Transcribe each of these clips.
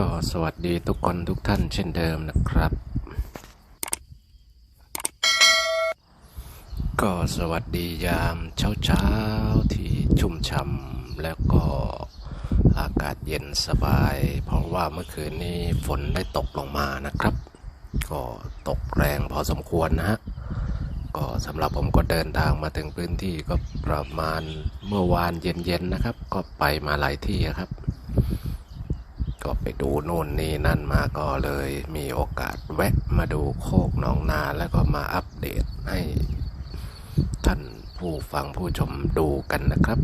ก็สวัสดีทุกคนทุกท่านเช่นเดิมนะครับ ก็สวัสดียามเช้าเช้าๆที่ชุ่มช่ำแล้วก็อากาศเย็นสบาย เพราะว่าเมื่อคืนนี้ฝนได้ตกลงมานะครับ ก็ตกแรงพอสมควรนะฮะก็สำหรับผมก็เดินทางมาถึงพื้นที่ก็ประมาณเมื่อวานเย็นๆนะครับ ก็ไปมาหลายที่ครับ ก็ไปดูโน่นนี่นั่นมาก็เลยมีโอกาสแวะมาดูโคกหนองนาแล้วก็มาอัปเดตให้ท่านผู้ฟังผู้ชมดูกันนะครับ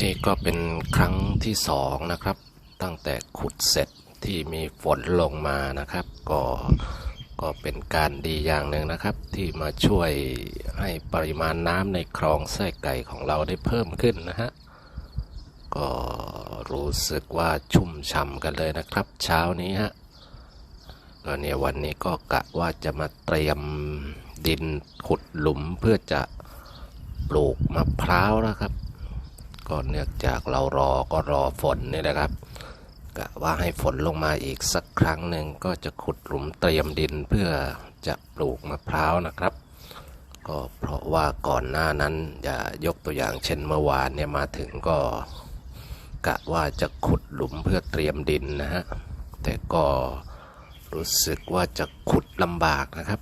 นี่ก็เป็นครั้งที่สองนะครับ ตั้งแต่ขุดเสร็จที่มีฝนลงมานะครับ ก็ก็เป็นการดีอย่างหนึ่งนะครับ ที่มาช่วยให้ปริมาณน้ำในคลองไส้ไก่ของเราได้เพิ่มขึ้นนะฮะก็ รู้สึกว่าชุ่มฉ่ำกันเลยนะครับ เช้านี้ฮะก็เนี่ยวันนี้ก็กะว่าจะมาเตรียมดินขุดหลุมเพื่อจะปลูกมะพร้าวนะครับก็เนื่องจากเรารอก็รอฝนนี่แหละครับกะว่าให้ฝนลงมาอีกสักครั้งหนึ่งก็จะขุดหลุมเตรียมดินเพื่อจะปลูกมะพร้าวนะครับ ก็เพราะว่าก่อนหน้านั้นอย่ายกตัวอย่างเช่นเมื่อวานเนี่ยมาถึงก็ กะว่าจะขุดหลุมเพื่อเตรียมดินนะฮะ แต่ก็รู้สึกว่าจะขุดลำบากนะครับ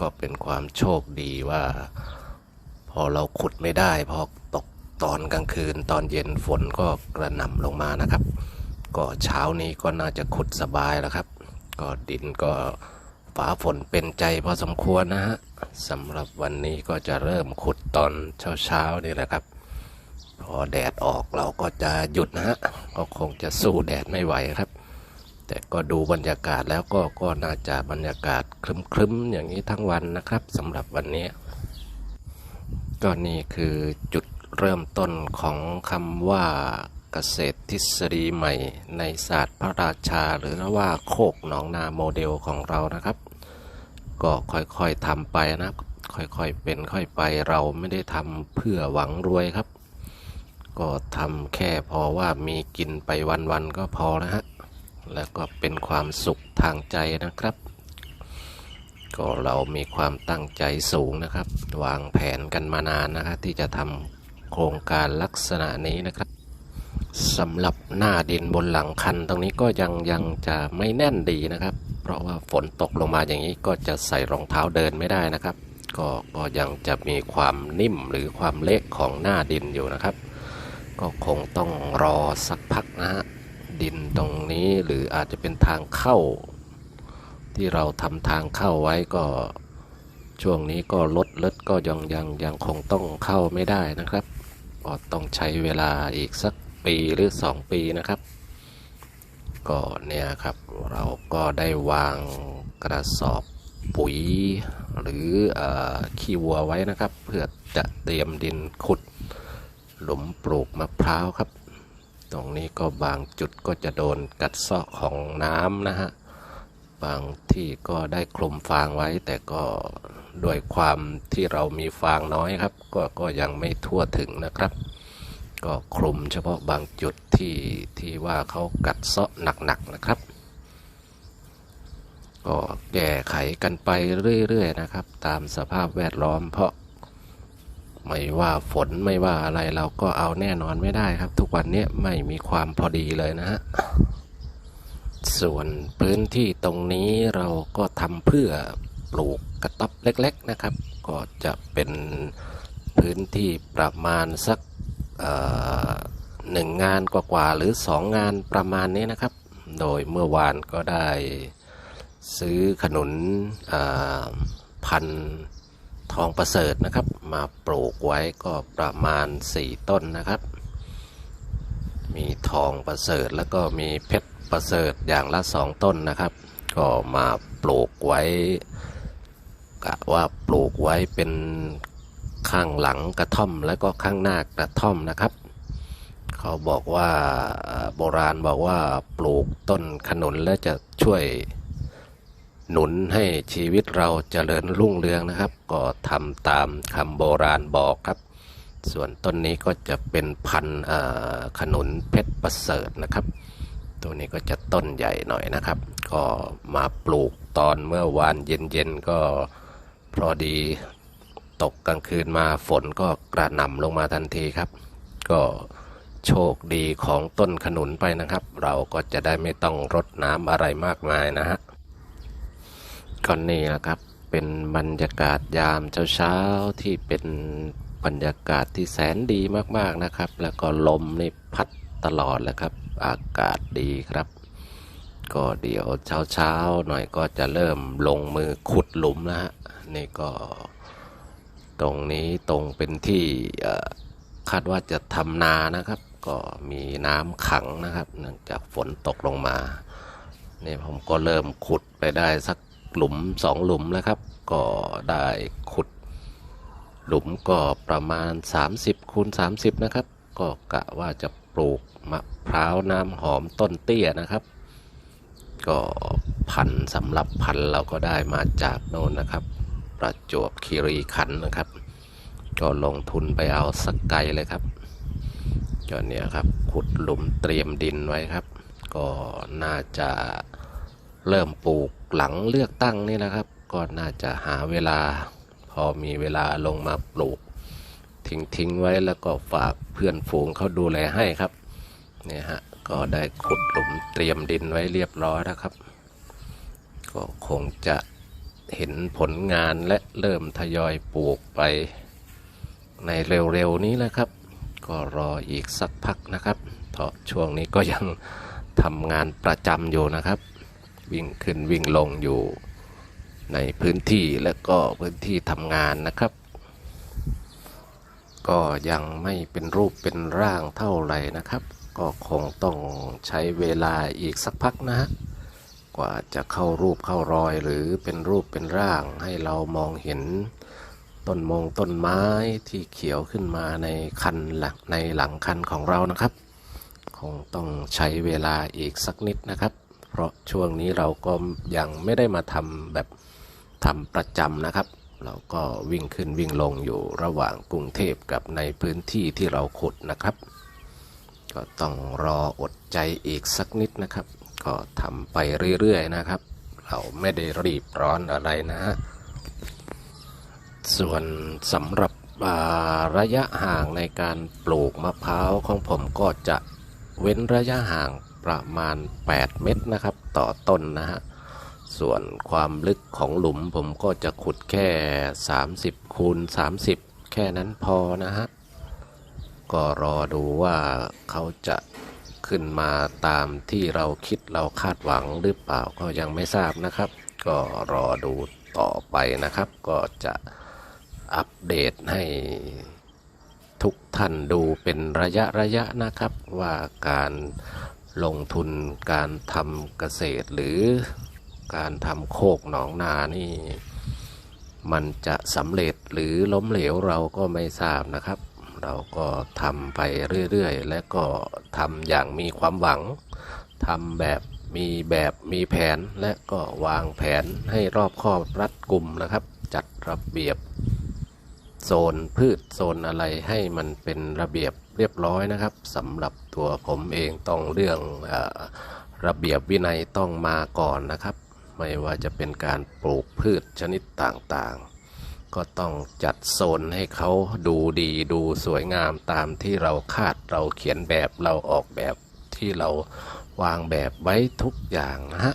ก็เป็นความโชคดีว่า พอเราขุดไม่ได้ พอตกตอนกลางคืนตอนเย็นฝนก็กระหน่ำลงมานะครับ ก็เช้านี้ก็น่าจะขุดสบายแล้วครับ ก็ดินก็ฟ้าฝนเป็นใจพอสมควรนะฮะสำหรับวันนี้ก็จะเริ่มขุดตอนเช้าๆนี่แหละครับ พอแดดออกเราก็จะหยุดนะฮะก็คงจะสู้แดดไม่ไหวครับ แต่ก็ดูบรรยากาศแล้วก็ก็น่าจะบรรยากาศครึ้มๆอย่างนี้ทั้งวันนะครับสำหรับวันนี้ก็นี่คือจุดเริ่มต้นของคำว่าเกษตรทฤษฎีใหม่ ในศาสตร์พระราชาหรือว่าโคกหนองนาโมเดลของเรานะครับ ก็ค่อยๆทำไปนะครับค่อยๆเป็นค่อยไปเราไม่ได้ทำเพื่อหวังรวยครับ ก็ทำแค่พอว่ามีกินไปวันๆก็พอนะฮะ แล้วก็เป็นความสุขทางใจนะครับ ก็เรามีความตั้งใจสูงนะครับ วางแผนกันมานานนะครับที่จะทำโครงการลักษณะนี้นะครับสำหรับหน้าดินบนหลังคันตรงนี้ก็ยังยังจะไม่แน่นดีนะครับ เพราะว่าฝนตกลงมาอย่างนี้ก็จะใส่รองเท้าเดินไม่ได้นะครับ ก็ก็ยังจะมีความนิ่มหรือความเละของหน้าดินอยู่นะครับ ก็คงต้องรอสักพักนะฮะดินตรงนี้หรืออาจจะเป็นทางเข้า ที่เราทำทางเข้าไว้ก็ช่วงนี้ก็ลดลดก็ยังยังยังคงต้องเข้าไม่ได้นะครับ ก็ต้องใช้เวลาอีกสักปีหรือสองปีนะครับ ก็เนี่ยครับเราก็ได้วางกระสอบปุ๋ยหรืออขี้วัวไว้นะครับ เพื่อจะเตรียมดินขุด หลุมปลูกมะพร้าวครับ ตรงนี้ก็บางจุดก็จะโดนกัดเซาะของน้ำนะฮะ บางที่ก็ได้คลุมฟางไว้ แต่ก็ด้วยความที่เรามีฟางน้อยครับ ก็ก็ยังไม่ทั่วถึงนะครับ ก็คลุมเฉพาะบางจุดที่ที่ว่าเขากัดเซาะหนักๆนะครับ ก็แก้ไขกันไปเรื่อยๆนะครับ ตามสภาพแวดล้อมเพราะ ไม่ว่าฝนไม่ว่าอะไรเราก็เอาแน่นอนไม่ได้ครับ ทุกวันนี้ไม่มีความพอดีเลยนะฮะส่วนพื้นที่ตรงนี้เราก็ทำเพื่อปลูกกระต๊อบเล็ก ๆนะครับ ก็จะเป็นพื้นที่ประมาณสักหนึ่งงานกว่าๆหรือสองงานประมาณนี้นะครับ โดยเมื่อวานก็ได้ซื้อขนุนพันธุ์ ทองประเสริฐนะครับ มาปลูกไว้ก็ประมาณ 4 ต้นนะครับ มีทองประเสริฐแล้วก็มีเพชรประเสริฐอย่างละสองต้นนะครับ ก็มาปลูกไว้กะว่าปลูกไว้เป็นข้างหลังกระท่อมแล้วก็ข้างหน้ากระท่อมนะครับ เขาบอกว่าโบราณบอกว่าปลูกต้นขนุนแล้วจะช่วย หนุนให้ชีวิตเราเจริญรุ่งเรืองนะครับ ก็ทำตามคำโบราณบอกครับ ส่วนต้นนี้ก็จะเป็นพันธุ์ขนุนเพชรประเสริฐนะครับ ตัวนี้ก็จะต้นใหญ่หน่อยนะครับ ก็มาปลูกตอนเมื่อวานเย็นๆก็พอดีตกกลางคืนมาฝนก็กระหน่ำลงมาทันทีครับ ก็โชคดีของต้นขนุนไปนะครับ เราก็จะได้ไม่ต้องรดน้ำอะไรมากมายนะฮะ ก็นี่นะครับ เป็นบรรยากาศยามเช้าๆที่เป็นบรรยากาศที่แสนดีมากๆนะครับ แล้วก็ลมนี่พัดตลอดแหละครับ อากาศดีครับ ก็เดี๋ยวเช้าๆหน่อยก็จะเริ่มลงมือขุดหลุมนะฮะนี่ก็ตรงนี้ตรงเป็นที่คาดว่าจะทำนานะครับ ก็มีน้ำขังนะครับ เนื่องจากฝนตกลงมาเนี่ยผมก็เริ่มขุดไปได้สัก หลุมสองหลุมแล้วครับ ก็ได้ขุด หลุมก็ประมาณ 30คูณ30 นะครับ ก็กะว่าจะปลูกมะพร้าวน้ำหอมต้นเตี้ยนะครับ ก็พันสำหรับพันเราก็ได้มาจากโน่นนะครับ ประจวบคีรีขันนะครับ ก็ลงทุนไปเอาสักไกลเลยครับก็เนี่ยครับขุดหลุมเตรียมดินไว้ครับ ก็น่าจะเริ่มปลูก หลังเลือกตั้งนี่นะครับ ก็น่าจะหาเวลาพอมีเวลาลงมาปลูก ทิ้งทิ้งไว้แล้วก็ฝากเพื่อนฝูงเขาดูแลให้ครับเนี่ยฮะก็ได้ขุดหลุมเตรียมดินไว้เรียบร้อยแล้วครับ ก็คงจะเห็นผลงานและเริ่มทยอยปลูกไปในเร็วๆนี้แหละครับ ก็รออีกสักพักนะครับเพราะช่วงนี้ก็ยังทำงานประจำอยู่นะครับ วิ่งขึ้นวิ่งลงอยู่ในพื้นที่และก็พื้นที่ทำงานนะครับ ก็ยังไม่เป็นรูปเป็นร่างเท่าไหร่นะครับ ก็คงต้องใช้เวลาอีกสักพักนะฮะกว่าจะเข้ารูปเข้ารอยหรือเป็นรูปเป็นร่างให้เรามองเห็นต้นมงต้นไม้ที่เขียวขึ้นมาในคันหลังในหลังคันของเรานะครับ คงต้องใช้เวลาอีกสักนิดนะครับ เพราะช่วงนี้เราก็ยังไม่ได้มาทำแบบทำประจำนะครับ เราก็วิ่งขึ้นวิ่งลงอยู่ระหว่างกรุงเทพกับในพื้นที่ที่เราขุดนะครับ ก็ต้องรออดใจอีกสักนิดนะครับ ก็ทำไปเรื่อยๆนะครับ เราไม่ได้รีบร้อนอะไรนะฮะส่วนสำหรับระยะห่างในการปลูกมะพร้าวของผมก็จะเว้นระยะห่าง ประมาณ 8 เมตรนะครับ ต่อต้นนะฮะ ส่วนความลึกของหลุมผมก็จะขุดแค่ 30 คูณ 30 แค่นั้นพอนะฮะ ก็รอดูว่าเขาจะขึ้นมาตามที่เราคิดเราคาดหวังหรือเปล่าก็ยังไม่ทราบนะครับ ก็รอดูต่อไปนะครับ ก็จะอัปเดตให้ทุกท่านดูเป็นระยะระยะนะครับว่าการ ลงทุนการทำเกษตรหรือการทำโคกหนองนานี่ มันจะสำเร็จหรือล้มเหลวเราก็ไม่ทราบนะครับ เราก็ทำไปเรื่อยๆ และก็ทำอย่างมีความหวังทำแบบมีแบบมีแผนและก็วางแผนให้รอบคอบรัดกลุ่มนะครับ จัดระเบียบ โซนพืชโซนอะไรให้มันเป็นระเบียบ เรียบร้อยนะครับสำหรับตัวผมเองต้องเรื่องออระเบียบวินัยต้องมาก่อนนะครับ ไม่ว่าจะเป็นการปลูกพืชชนิดต่างๆ ก็ต้องจัดโซนให้เขาดูดีดูสวยงามตามที่เราคาดเราเขียนแบบเราออกแบบที่เราวางแบบไว้ทุกอย่างนะฮะ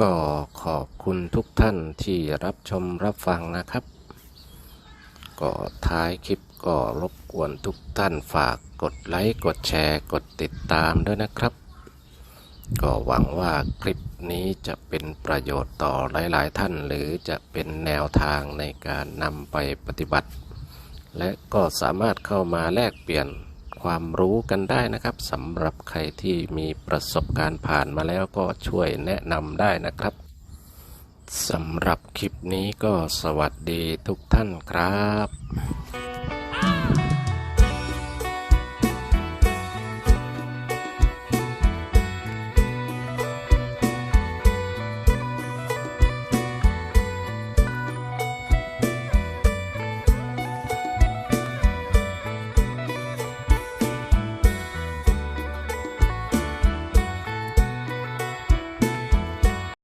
ก็ขอบคุณทุกท่านที่รับชมรับฟังนะครับ ก็ท้ายคลิป ก็รบกวนทุกท่านฝากกดไลค์ กดแชร์ กดติดตามด้วยนะครับ ก็หวังว่าคลิปนี้จะเป็นประโยชน์ต่อหลาย ๆ ท่าน หรือจะเป็นแนวทางในการนำไปปฏิบัติ และก็สามารถเข้ามาแลกเปลี่ยนความรู้กันได้นะครับสำหรับใครที่มีประสบการณ์ผ่านมาแล้วก็ช่วยแนะนำได้นะครับสำหรับคลิปนี้ก็สวัสดีทุกท่านครับ